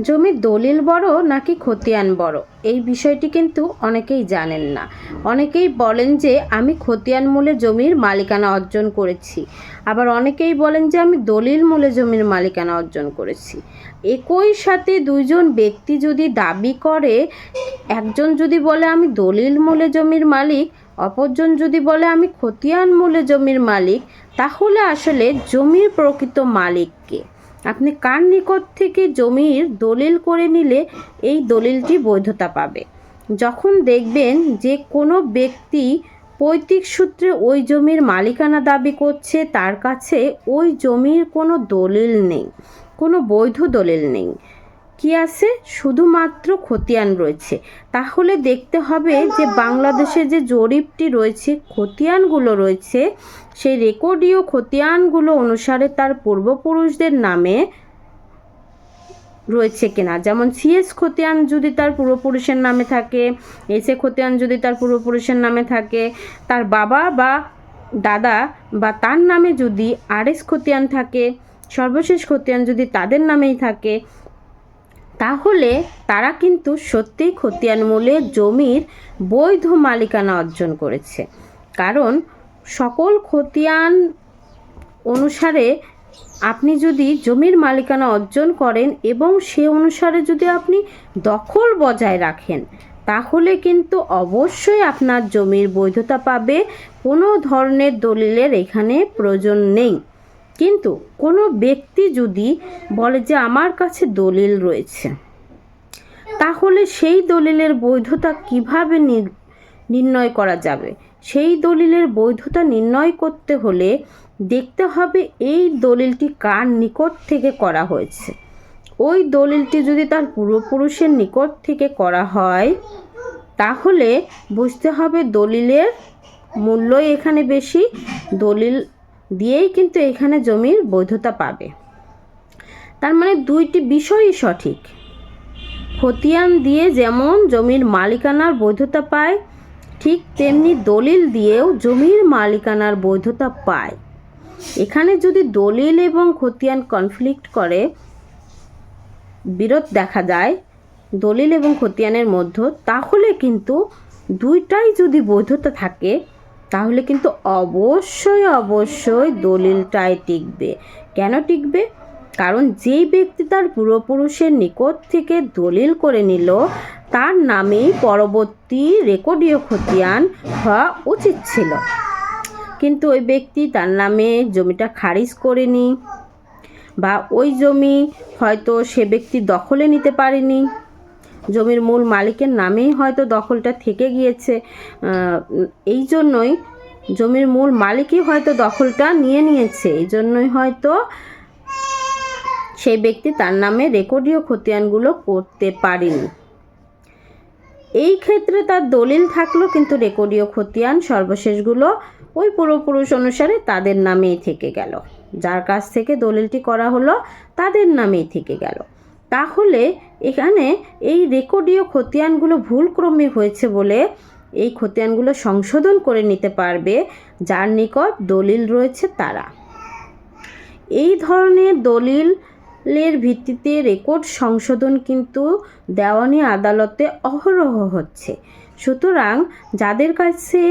জমির দলিল বড় নাকি খতিয়ান বড়? এই বিষয়টি কিন্তু অনেকেই জানেন না। অনেকেই বলেন যে, আমি খতিয়ান মূলে জমির মালিকানা অর্জন করেছি। আবার অনেকেই বলেন যে, আমি দলিল মূলে জমির মালিকানা অর্জন করেছি। একই সাথে দুইজন ব্যক্তি যদি দাবি করে, একজন যদি বলে, আমি দলিল মূলে জমির মালিক অপরজন যদি বলে, আমি খতিয়ান মূলে জমির মালিক তাহলে আসলে জমির প্রকৃত মালিককে আপনি কার নিকট থেকে জমির দলিল করে নিলে এই দলিলটি বৈধতা পাবে? যখন দেখবেন যে কোনো ব্যক্তি পৈতৃক সূত্রে ওই জমির মালিকানা দাবি করছে, তার কাছে ওই জমির কোনো দলিল নেই, কোনো বৈধ দলিল নেই। কি আছে? শুধুমাত্র খতিয়ান রয়েছে। তাহলে দেখতে হবে যে বাংলাদেশে যে জরিপটি রয়েছে খতিয়ানগুলো রয়েছে সেই রেকর্ডীয় খতিয়ানগুলো অনুসারে তার পূর্বপুরুষদের নামে রয়েছে কিনা। যেমন সিএস খতিয়ান যদি তার পূর্বপুরুষের নামে থাকে এস এ খতিয়ান যদি তার পূর্বপুরুষের নামে থাকে তার বাবা বা দাদা বা তার নামে যদি আর এস খতিয়ান থাকে সর্বশেষ খতিয়ান যদি তাদের নামেই থাকে তাহলে তারা কিন্তু সত্যিই খতিয়ান মূলে জমির বৈধ মালিকানা অর্জন করেছে। কারণ সকল খতিয়ান অনুসারে আপনি যদি জমির মালিকানা অর্জন করেন এবং সে অনুসারে যদি আপনি দখল বজায় রাখেন, তাহলে কিন্তু অবশ্যই আপনার জমির বৈধতা পাবে। কোনো ধরনের দলিলের এখানে প্রয়োজন নেই। কিন্তু কোনো ব্যক্তি যদি বলে যে আমার কাছে দলিল রয়েছে, তাহলে সেই দলিলের বৈধতা কীভাবে নির- নির্ণয় করা যাবে? সেই দলিলের বৈধতা নির্ণয় করতে হলে দেখতে হবে এই দলিলটি কার নিকট থেকে করা হয়েছে। ওই দলিলটি যদি তার পূর্বপুরুষের নিকট থেকে করা হয়, তাহলে বুঝতে হবে দলিলের মূল্যই এখানে বেশি। দলিল দিয়েই কিন্তু এখানে জমির বৈধতা পাবে। তার মানে দুইটি বিষয়ই সঠিক। খতিয়ান দিয়ে যেমন জমির মালিকানার বৈধতা পায়, ঠিক তেমনি দলিল দিয়েও জমির মালিকানার বৈধতা পায়। এখানে যদি দলিল এবং খতিয়ান কনফ্লিক্ট করে, বিরোধ দেখা যায় দলিল এবং খতিয়ানের মধ্যে, তাহলে কিন্তু দুইটাই যদি বৈধতা থাকে তাহলে কিন্তু অবশ্যই অবশ্যই দলিলটাই টিকবে। কেন টিকবে? কারণ যেই ব্যক্তি তার পূর্বপুরুষের নিকট থেকে দলিল করে নিল, তার নামেই পরবর্তী রেকর্ডীয় খতিয়ান হওয়া উচিত ছিল। কিন্তু ওই ব্যক্তি তার নামে জমিটা খারিজ করেনি বা ওই জমি হয়তো সে ব্যক্তি দখলে নিতে পারেনি। জমির মূল মালিকের নামেই হয়তো দখলটা থেকে গিয়েছে। এই জন্যই জমির মূল মালিকই হয়তো দখলটা নিয়ে নিয়েছে। এই জন্যই হয়তো সেই ব্যক্তি তার নামে রেকর্ডীয় খতিয়ানগুলো করতে পারেনি। এই ক্ষেত্রে তার দলিল থাকল, কিন্তু রেকর্ডীয় খতিয়ান সর্বশেষগুলো ওই পূর্বপুরুষ অনুসারে তাদের নামেই থেকে গেল। যার কাছ থেকে দলিলটি করা হলো, তাদের নামেই থেকে গেল। তাহলে এখানে এই রেকর্ডীয় খতিয়ানগুলো ভুলক্রমে হয়েছে বলে এই খতিয়ানগুলো সংশোধন করে নিতে পারবে, যার নিকট দলিল রয়েছে তারা। এই ধরনের দলিলের ভিত্তিতে রেকর্ড সংশোধন কিন্তু দেওয়ানি আদালতে অহরহ হচ্ছে। সুতরাং যাদের কাছে,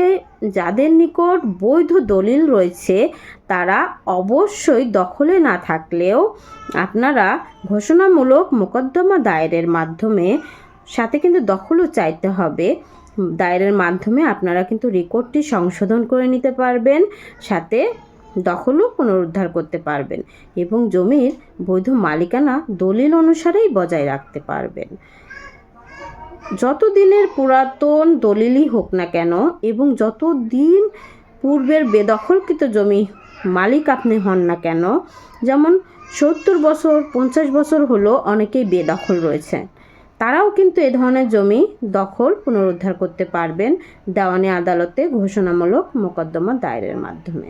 যাদের নিকট বৈধ দলিল রয়েছে, তারা অবশ্যই দখলে না থাকলেও আপনারা ঘোষণামূলক মোকদ্দমা দায়েরের মাধ্যমে, সাথে কিন্তু দখলও চাইতে হবে। দায়েরের মাধ্যমে আপনারা কিন্তু রেকর্ডটি সংশোধন করে নিতে পারবেন, সাথে দখলও পুনরুদ্ধার করতে পারবেন এবং জমির বৈধ মালিকানা দলিল অনুসারেই বজায় রাখতে পারবেন। যত দিনের পুরাতন দলিলই হোক না কেন এবং যত দিন পূর্বের বেদখলকৃত জমি মালিক আপনি হন না কেন, যেমন সত্তর বছর, পঞ্চাশ বছর হলো অনেকেই বেদখল রয়েছে। তারাও কিন্তু এ ধরনের জমি দখল পুনরুদ্ধার করতে পারবেন দেওয়ানি আদালতে ঘোষণামূলক মোকদ্দমা দায়েরের মাধ্যমে।